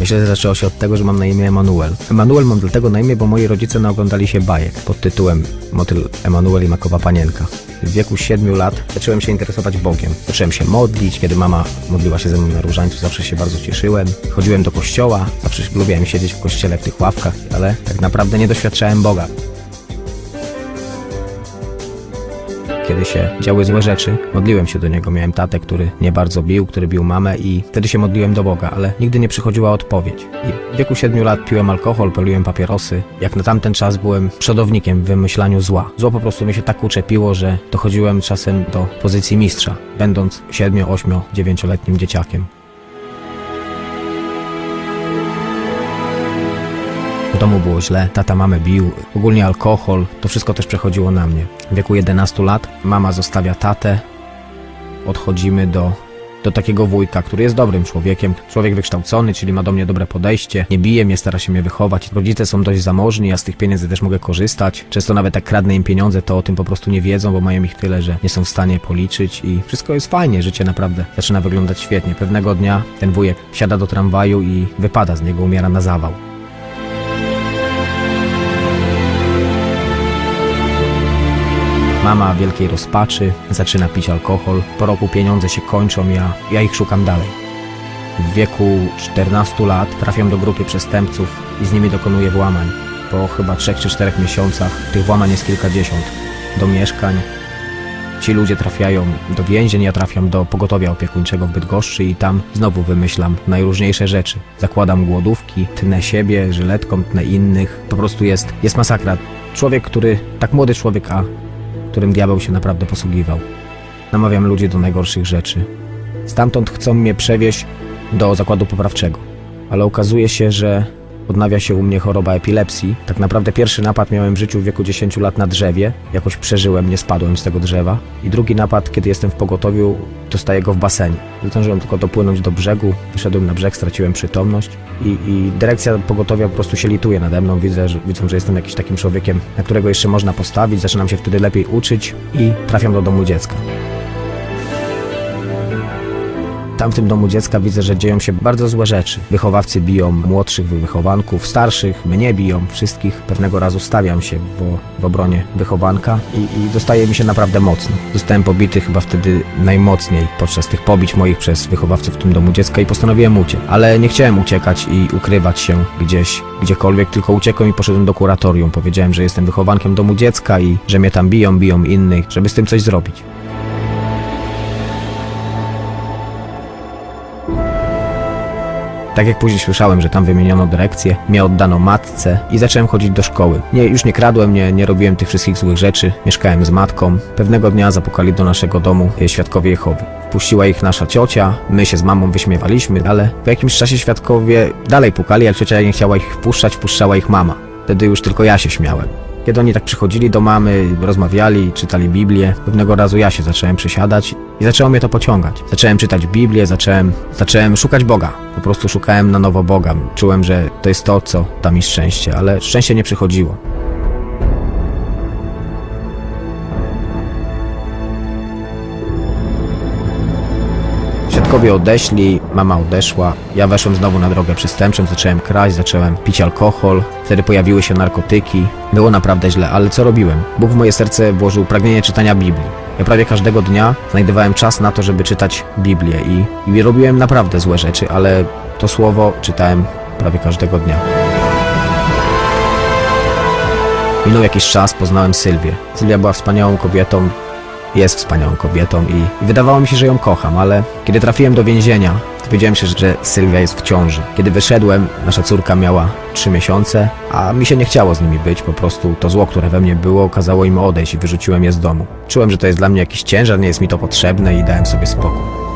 Myślę, że zaczęło się od tego, że mam na imię Emanuel. Emanuel mam dlatego na imię, bo moi rodzice naoglądali się bajek pod tytułem Motyl Emanuel i Makowa Panienka. W wieku 7 lat zacząłem się interesować Bogiem. Zacząłem się modlić, kiedy mama modliła się ze mną na różańcu, zawsze się bardzo cieszyłem. Chodziłem do kościoła, zawsze lubiłem siedzieć w kościele w tych ławkach, ale tak naprawdę nie doświadczałem Boga. Kiedy się działy złe rzeczy, modliłem się do niego. Miałem tatę, który mnie bardzo bił, który bił mamę i wtedy się modliłem do Boga, ale nigdy nie przychodziła odpowiedź. I w wieku 7 lat piłem alkohol, paliłem papierosy. Jak na tamten czas byłem przodownikiem w wymyślaniu zła. Zło po prostu mi się tak uczepiło, że dochodziłem czasem do pozycji mistrza, będąc 7, 8, 9-letnim dzieciakiem. W domu było źle, tata mamę bił, ogólnie alkohol, to wszystko też przechodziło na mnie. W wieku 11 lat mama zostawia tatę, odchodzimy do, do takiego wujka, który jest dobrym człowiekiem, człowiek wykształcony, czyli ma do mnie dobre podejście, nie bije mnie, stara się mnie wychować. Rodzice są dość zamożni, ja z tych pieniędzy też mogę korzystać. Często nawet jak kradnę im pieniądze, to o tym po prostu nie wiedzą, bo mają ich tyle, że nie są w stanie policzyć i wszystko jest fajnie, życie naprawdę zaczyna wyglądać świetnie. Pewnego dnia ten wujek wsiada do tramwaju i wypada z niego, umiera na zawał. Mama wielkiej rozpaczy zaczyna pić alkohol. Po roku pieniądze się kończą, ja, ja ich szukam dalej. W wieku 14 lat trafiam do grupy przestępców i z nimi dokonuję włamań. Po chyba 3 czy 4 miesiącach tych włamań jest kilkadziesiąt. Do mieszkań. Ci ludzie trafiają do więzień, ja trafiam do pogotowia opiekuńczego w Bydgoszczy i tam znowu wymyślam najróżniejsze rzeczy. Zakładam głodówki, tnę siebie, żyletką, tnę innych. Po prostu jest, jest masakra. Człowiek, który, tak młody człowiek, a którym diabeł się naprawdę posługiwał. Namawiam ludzi do najgorszych rzeczy. Stamtąd chcą mnie przewieźć do zakładu poprawczego, ale okazuje się, że odnawia się u mnie choroba epilepsji. Tak naprawdę pierwszy napad miałem w życiu w wieku 10 lat na drzewie. Jakoś przeżyłem, nie spadłem z tego drzewa. I drugi napad, kiedy jestem w pogotowiu, dostaję go w basenie. Zdążyłem tylko dopłynąć do brzegu, wyszedłem na brzeg, straciłem przytomność i, i dyrekcja pogotowia po prostu się lituje nade mną. Widzę, że, widzą, że jestem jakimś takim człowiekiem, na którego jeszcze można postawić. Zaczynam się wtedy lepiej uczyć i trafiam do domu dziecka. Tam w tym domu dziecka widzę, że dzieją się bardzo złe rzeczy. Wychowawcy biją młodszych wychowanków, starszych, mnie biją, wszystkich. Pewnego razu stawiam się w, w obronie wychowanka i, i dostaje mi się naprawdę mocno. Zostałem pobity chyba wtedy najmocniej podczas tych pobić moich przez wychowawców w tym domu dziecka i postanowiłem uciec. Ale nie chciałem uciekać i ukrywać się gdzieś, gdziekolwiek, tylko uciekłem i poszedłem do kuratorium. Powiedziałem, że jestem wychowankiem domu dziecka i że mnie tam biją, biją innych, żeby z tym coś zrobić. Tak jak później słyszałem, że tam wymieniono dyrekcję, mnie oddano matce i zacząłem chodzić do szkoły. Nie, już nie kradłem, nie, nie robiłem tych wszystkich złych rzeczy, mieszkałem z matką. Pewnego dnia zapukali do naszego domu e, świadkowie Jehowy. Wpuściła ich nasza ciocia, my się z mamą wyśmiewaliśmy, ale po jakimś czasie świadkowie dalej pukali, jak ciocia nie chciała ich wpuszczać, wpuszczała ich mama. Wtedy już tylko ja się śmiałem. Kiedy oni tak przychodzili do mamy, rozmawiali, czytali Biblię, pewnego razu ja się zacząłem przysiadać i zaczęło mnie to pociągać. Zacząłem czytać Biblię, zacząłem, zacząłem szukać Boga. Po prostu szukałem na nowo Boga. Czułem, że to jest to, co da mi szczęście, ale szczęście nie przychodziło. Świadkowie odeszli, mama odeszła, ja weszłem znowu na drogę przestępczą, zacząłem kraść, zacząłem pić alkohol, wtedy pojawiły się narkotyki. Było naprawdę źle, ale co robiłem? Bóg w moje serce włożył pragnienie czytania Biblii. Ja prawie każdego dnia znajdowałem czas na to, żeby czytać Biblię i, i robiłem naprawdę złe rzeczy, ale to słowo czytałem prawie każdego dnia. Minął jakiś czas, poznałem Sylwię. Sylwia była wspaniałą kobietą, jest wspaniałą kobietą i, wydawało mi się, że ją kocham, ale kiedy trafiłem do więzienia, dowiedziałem się, że Sylwia jest w ciąży. Kiedy wyszedłem, nasza córka miała 3 miesiące, a mi się nie chciało z nimi być, po prostu to zło, które we mnie było, kazało im odejść i wyrzuciłem je z domu. Czułem, że to jest dla mnie jakiś ciężar, nie jest mi to potrzebne i dałem sobie spokój.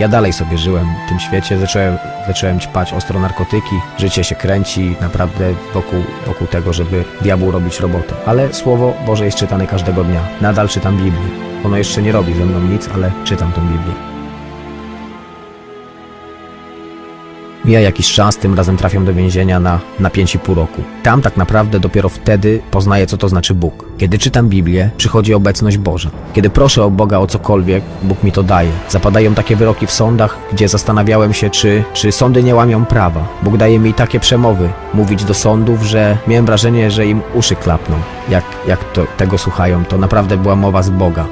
Ja dalej sobie żyłem w tym świecie, zacząłem, zacząłem ćpać ostro narkotyki, życie się kręci naprawdę wokół, wokół tego, żeby diabłu robić robotę. Ale Słowo Boże jest czytane każdego dnia. Nadal czytam Biblię. Ono jeszcze nie robi ze mną nic, ale czytam tą Biblię. Mija jakiś czas, tym razem trafiam do więzienia na, na 5,5 roku. Tam tak naprawdę dopiero wtedy poznaję, co to znaczy Bóg. Kiedy czytam Biblię, przychodzi obecność Boża. Kiedy proszę o Boga o cokolwiek, Bóg mi to daje. Zapadają takie wyroki w sądach, gdzie zastanawiałem się, czy, czy sądy nie łamią prawa. Bóg daje mi takie przemowy, mówić do sądów, że miałem wrażenie, że im uszy klapną, jak, jak to, tego słuchają. To naprawdę była mowa z Boga.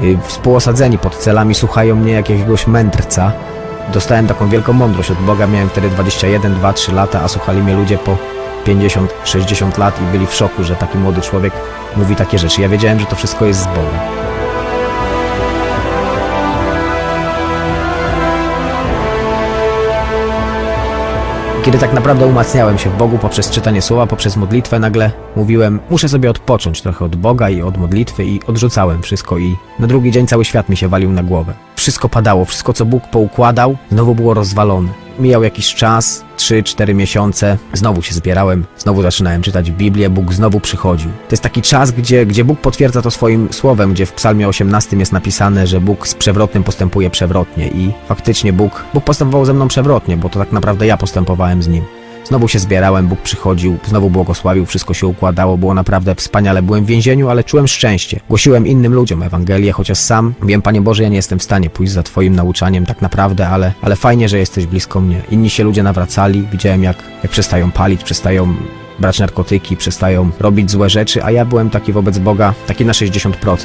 Y, Współosadzeni pod celami słuchają mnie jak jakiegoś mędrca, Dostałem taką wielką mądrość od Boga, miałem wtedy 21, 2, 3 lata, a słuchali mnie ludzie po 50, 60 lat i byli w szoku, że taki młody człowiek mówi takie rzeczy. Ja wiedziałem, że to wszystko jest z Boga. Kiedy tak naprawdę umacniałem się w Bogu poprzez czytanie słowa, poprzez modlitwę, nagle mówiłem, muszę sobie odpocząć trochę od Boga i od modlitwy i odrzucałem wszystko i na drugi dzień cały świat mi się walił na głowę. Wszystko padało, wszystko co Bóg poukładał, znowu było rozwalone. Mijał jakiś czas, 3-4 miesiące, znowu się zbierałem, znowu zaczynałem czytać Biblię, Bóg znowu przychodził. To jest taki czas, gdzie, gdzie Bóg potwierdza to swoim słowem, gdzie w psalmie 18 jest napisane, że Bóg z przewrotnym postępuje przewrotnie i faktycznie Bóg, Bóg postępował ze mną przewrotnie, bo to tak naprawdę ja postępowałem z Nim. Znowu się zbierałem, Bóg przychodził, znowu błogosławił, wszystko się układało, było naprawdę wspaniale. Byłem w więzieniu, ale czułem szczęście. Głosiłem innym ludziom Ewangelię, chociaż sam wiem, Panie Boże, ja nie jestem w stanie pójść za Twoim nauczaniem tak naprawdę, ale, ale fajnie, że jesteś blisko mnie. Inni się ludzie nawracali, widziałem jak, jak przestają palić, przestają brać narkotyki, przestają robić złe rzeczy, a ja byłem taki wobec Boga, taki na 60%.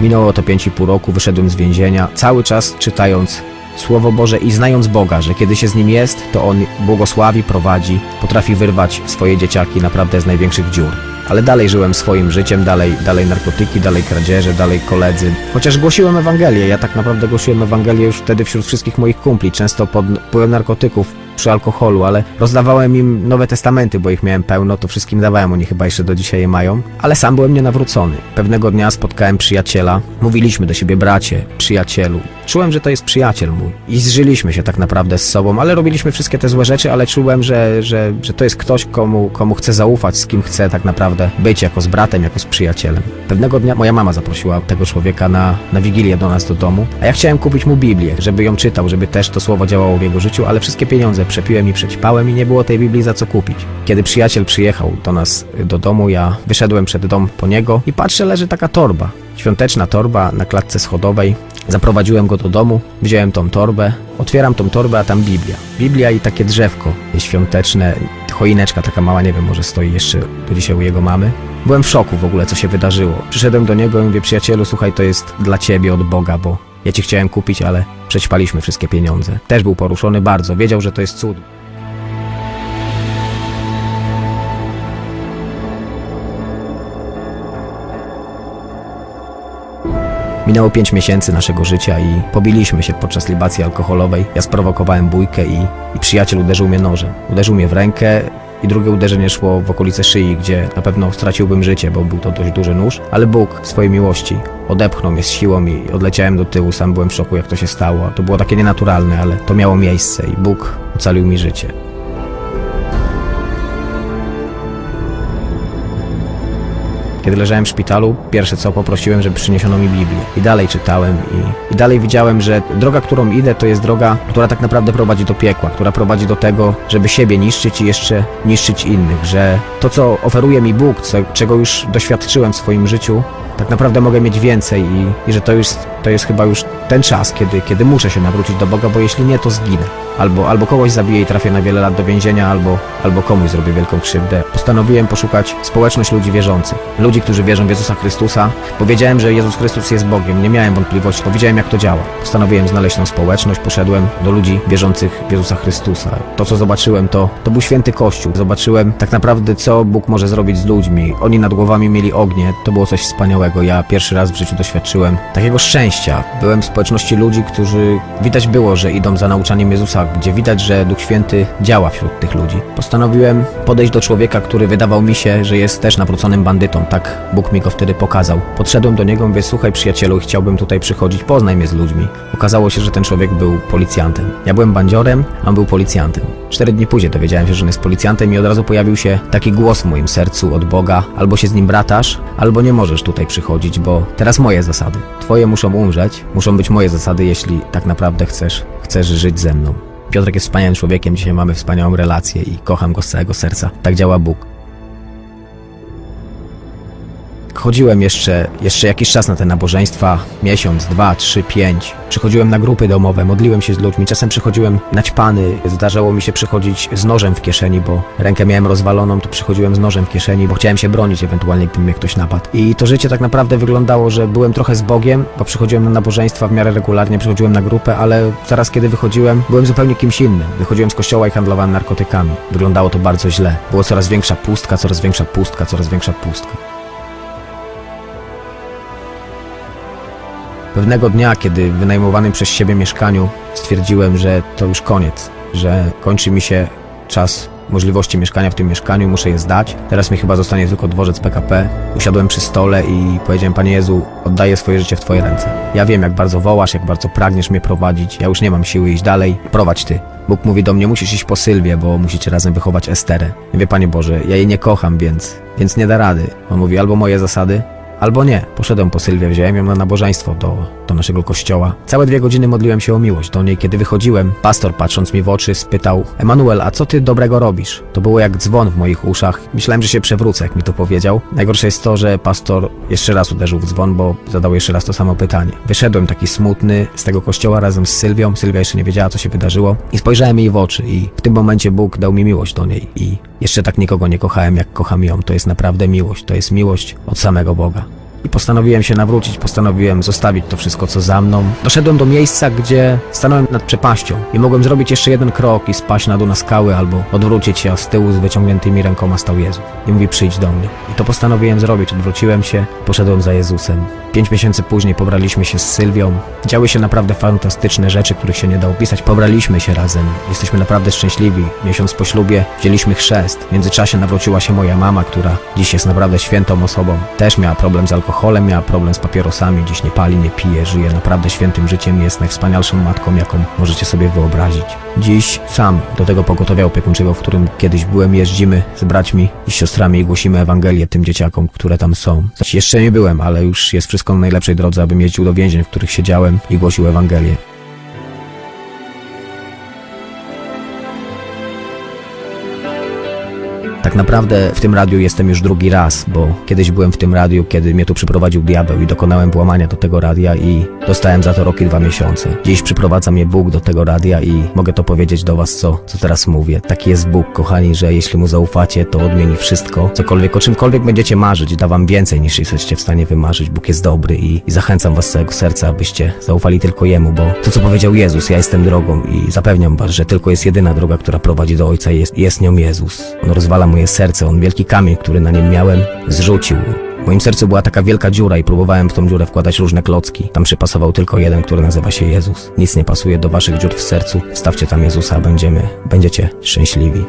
Minęło to 5,5 roku, wyszedłem z więzienia, cały czas czytając Słowo Boże i znając Boga, że kiedy się z Nim jest, to On błogosławi, prowadzi, potrafi wyrwać swoje dzieciaki naprawdę z największych dziur. Ale dalej żyłem swoim życiem, dalej, dalej narkotyki, dalej kradzieże, dalej koledzy. Chociaż głosiłem Ewangelię, ja tak naprawdę głosiłem Ewangelię już wtedy wśród wszystkich moich kumpli, często pod wpływem narkotyków, przy alkoholu, ale rozdawałem im nowe testamenty, bo ich miałem pełno, to wszystkim dawałem, oni chyba jeszcze do dzisiaj je mają, ale sam byłem nienawrócony. Pewnego dnia spotkałem przyjaciela, mówiliśmy do siebie bracie, przyjacielu. Czułem, że to jest przyjaciel mój i zżyliśmy się tak naprawdę z sobą, ale robiliśmy wszystkie te złe rzeczy, ale czułem, że, że, że to jest ktoś, komu, komu chcę zaufać, z kim chcę tak naprawdę być, jako z bratem, jako z przyjacielem. Pewnego dnia moja mama zaprosiła tego człowieka na, na wigilię do nas do domu, a ja chciałem kupić mu Biblię, żeby ją czytał, żeby też to słowo działało w jego życiu, ale wszystkie pieniądze przepiłem i przećpałem i nie było tej Biblii za co kupić. Kiedy przyjaciel przyjechał do nas y, do domu, ja wyszedłem przed dom po niego i patrzę, leży taka torba. Świąteczna torba na klatce schodowej. Zaprowadziłem go do domu, wziąłem tą torbę, otwieram tą torbę, a tam Biblia. Biblia i takie drzewko świąteczne, choineczka taka mała, nie wiem, może stoi jeszcze do dzisiaj u jego mamy. Byłem w szoku w ogóle, co się wydarzyło. Przyszedłem do niego i mówię, przyjacielu, słuchaj, to jest dla ciebie od Boga, bo ja ci chciałem kupić, ale przećpaliśmy wszystkie pieniądze. Też był poruszony bardzo, wiedział, że to jest cud. Minęło 5 miesięcy naszego życia i pobiliśmy się podczas libacji alkoholowej. Ja sprowokowałem bójkę i, i przyjaciel uderzył mnie nożem. Uderzył mnie w rękę i drugie uderzenie szło w okolice szyi, gdzie na pewno straciłbym życie, bo był to dość duży nóż, ale Bóg w swojej miłości odepchnął mnie z siłą i odleciałem do tyłu. Sam byłem w szoku, jak to się stało. To było takie nienaturalne, ale to miało miejsce i Bóg ocalił mi życie. Kiedy leżałem w szpitalu, pierwsze co poprosiłem, żeby przyniesiono mi Biblię. I dalej czytałem i, i dalej widziałem, że droga, którą idę, to jest droga, która tak naprawdę prowadzi do piekła, która prowadzi do tego, żeby siebie niszczyć i jeszcze niszczyć innych, że to, co oferuje mi Bóg, co, czego już doświadczyłem w swoim życiu, tak naprawdę mogę mieć więcej i, i że to jest, to jest chyba już ten czas, kiedy, kiedy muszę się nawrócić do Boga, bo jeśli nie, to zginę. Albo, albo kogoś zabiję i trafię na wiele lat do więzienia, albo, albo komuś zrobię wielką krzywdę. Postanowiłem poszukać społeczność ludzi wierzących. Ludzi, którzy wierzą w Jezusa Chrystusa, bo wiedziałem, że Jezus Chrystus jest Bogiem. Nie miałem wątpliwości, bo widziałem, jak to działa. Postanowiłem znaleźć tą społeczność, poszedłem do ludzi wierzących w Jezusa Chrystusa. To, co zobaczyłem, to, to był święty Kościół. Zobaczyłem tak naprawdę, co Bóg może zrobić z ludźmi. Oni nad głowami mieli ognie. To było coś wspaniałego. Ja pierwszy raz w życiu doświadczyłem takiego szczęścia. Byłem w społeczności ludzi, którzy widać było, że idą za nauczaniem Jezusa, gdzie widać, że Duch Święty działa wśród tych ludzi. Postanowiłem podejść do człowieka, który wydawał mi się, że jest też nawróconym bandytą. Tak Bóg mi go wtedy pokazał. Podszedłem do niego mówię, słuchaj przyjacielu, chciałbym tutaj przychodzić, poznaj mnie z ludźmi. Okazało się, że ten człowiek był policjantem. Ja byłem bandziorem, a on był policjantem. Cztery dni później dowiedziałem się, że on jest policjantem i od razu pojawił się taki głos w moim sercu od Boga, albo się z nim bratasz, albo nie możesz tutaj przyjść przychodzić, bo teraz moje zasady. Twoje muszą umrzeć, muszą być moje zasady, jeśli tak naprawdę chcesz, chcesz żyć ze mną. Piotrek jest wspaniałym człowiekiem, dzisiaj mamy wspaniałą relację i kocham go z całego serca. Tak działa Bóg. Chodziłem jeszcze, jeszcze jakiś czas na te nabożeństwa, miesiąc, dwa, trzy, pięć. Przychodziłem na grupy domowe, modliłem się z ludźmi, czasem przychodziłem naćpany, zdarzało mi się przychodzić z nożem w kieszeni, bo rękę miałem rozwaloną, to przychodziłem z nożem w kieszeni, bo chciałem się bronić ewentualnie, gdyby mnie ktoś napadł. I to życie tak naprawdę wyglądało, że byłem trochę z Bogiem, bo przychodziłem na nabożeństwa w miarę regularnie, przychodziłem na grupę, ale zaraz kiedy wychodziłem, byłem zupełnie kimś innym. Wychodziłem z kościoła i handlowałem narkotykami. Wyglądało to bardzo źle. Było coraz większa pustka, coraz większa pustka, coraz większa pustka. Pewnego dnia, kiedy w wynajmowanym przez siebie mieszkaniu stwierdziłem, że to już koniec, że kończy mi się czas możliwości mieszkania w tym mieszkaniu, muszę je zdać. Teraz mi chyba zostanie tylko dworzec PKP. Usiadłem przy stole i powiedziałem, Panie Jezu, oddaję swoje życie w Twoje ręce. Ja wiem, jak bardzo wołasz, jak bardzo pragniesz mnie prowadzić. Ja już nie mam siły iść dalej. Prowadź Ty. Bóg mówi do mnie, musisz iść po Sylwię, bo musicie razem wychować Esterę. Wie, Panie Boże, ja jej nie kocham, więc, więc nie da rady. On mówi, albo moje zasady, Albo nie. Poszedłem po Sylwię, wziąłem ją na nabożeństwo do, do naszego kościoła. Całe dwie godziny modliłem się o miłość do niej. Kiedy wychodziłem, pastor patrząc mi w oczy spytał Emanuel, a co ty dobrego robisz? To było jak dzwon w moich uszach. Myślałem, że się przewrócę, jak mi to powiedział. Najgorsze jest to, że pastor jeszcze raz uderzył w dzwon, bo zadał jeszcze raz to samo pytanie. Wyszedłem taki smutny z tego kościoła razem z Sylwią. Sylwia jeszcze nie wiedziała, co się wydarzyło. I spojrzałem jej w oczy i w tym momencie Bóg dał mi miłość do niej. I jeszcze tak nikogo nie kochałem, jak kocham ją. To jest naprawdę miłość. To jest miłość od samego Boga. I postanowiłem się nawrócić, postanowiłem zostawić to wszystko, co za mną. Doszedłem do miejsca, gdzie stanąłem nad przepaścią i mogłem zrobić jeszcze jeden krok i spaść na dół na skały albo odwrócić się, a z tyłu z wyciągniętymi rękoma stał Jezus. I mówi przyjdź do mnie. I to postanowiłem zrobić. Odwróciłem się, poszedłem za Jezusem. Pięć miesięcy później pobraliśmy się z Sylwią. Działy się naprawdę fantastyczne rzeczy, których się nie da opisać. Pobraliśmy się razem. Jesteśmy naprawdę szczęśliwi. Miesiąc po ślubie wzięliśmy chrzest. W międzyczasie nawróciła się moja mama, która dziś jest naprawdę świętą osobą. Też miała problem z alkoholem, miała problem z papierosami. Dziś nie pali, nie pije, żyje naprawdę świętym życiem. Jest najwspanialszą matką, jaką możecie sobie wyobrazić. Dziś sam do tego pogotowia opiekuńczego, w którym kiedyś byłem, jeździmy z braćmi i siostrami i głosimy Ewangelię tym dzieciakom, które tam są. Znaczy, jeszcze nie byłem, ale już jest wszystko na najlepszej drodze, abym jeździł do więzień, w których siedziałem i głosił Ewangelię. Tak naprawdę w tym radiu jestem już drugi raz, bo kiedyś byłem w tym radiu, kiedy mnie tu przyprowadził diabeł i dokonałem włamania do tego radia i dostałem za to rok i dwa miesiące. Dziś przyprowadza mnie Bóg do tego radia i mogę to powiedzieć do was, co, co teraz mówię. Taki jest Bóg, kochani, że jeśli Mu zaufacie, to odmieni wszystko. Cokolwiek, o czymkolwiek będziecie marzyć, da wam więcej niż jesteście w stanie wymarzyć. Bóg jest dobry i, i zachęcam was z całego serca, abyście zaufali tylko Jemu, bo to, co powiedział Jezus, ja jestem drogą i zapewniam was, że tylko jest jedyna droga, która prowadzi do Ojca i jest, jest nią Jezus. On rozwala moje serce, On wielki kamień, który na nim miałem, zrzucił. W moim sercu była taka wielka dziura i próbowałem w tą dziurę wkładać różne klocki. Tam przypasował tylko jeden, który nazywa się Jezus. Nic nie pasuje do waszych dziur w sercu. Stawcie tam Jezusa, będziemy, będziecie szczęśliwi.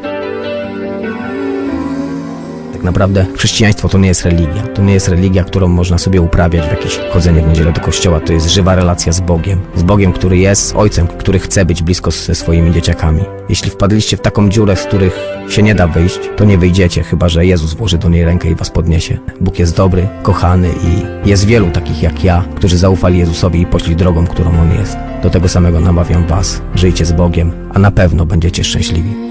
Tak naprawdę chrześcijaństwo to nie jest religia. To nie jest religia, którą można sobie uprawiać w jakieś chodzenie w niedzielę do kościoła. To jest żywa relacja z Bogiem. Z Bogiem, który jest, z Ojcem, który chce być blisko ze swoimi dzieciakami. Jeśli wpadliście w taką dziurę, z których się nie da wyjść, to nie wyjdziecie, chyba że Jezus włoży do niej rękę i was podniesie. Bóg jest dobry, kochany i jest wielu takich jak ja, którzy zaufali Jezusowi i poszli drogą, którą On jest. Do tego samego namawiam was. Żyjcie z Bogiem, a na pewno będziecie szczęśliwi.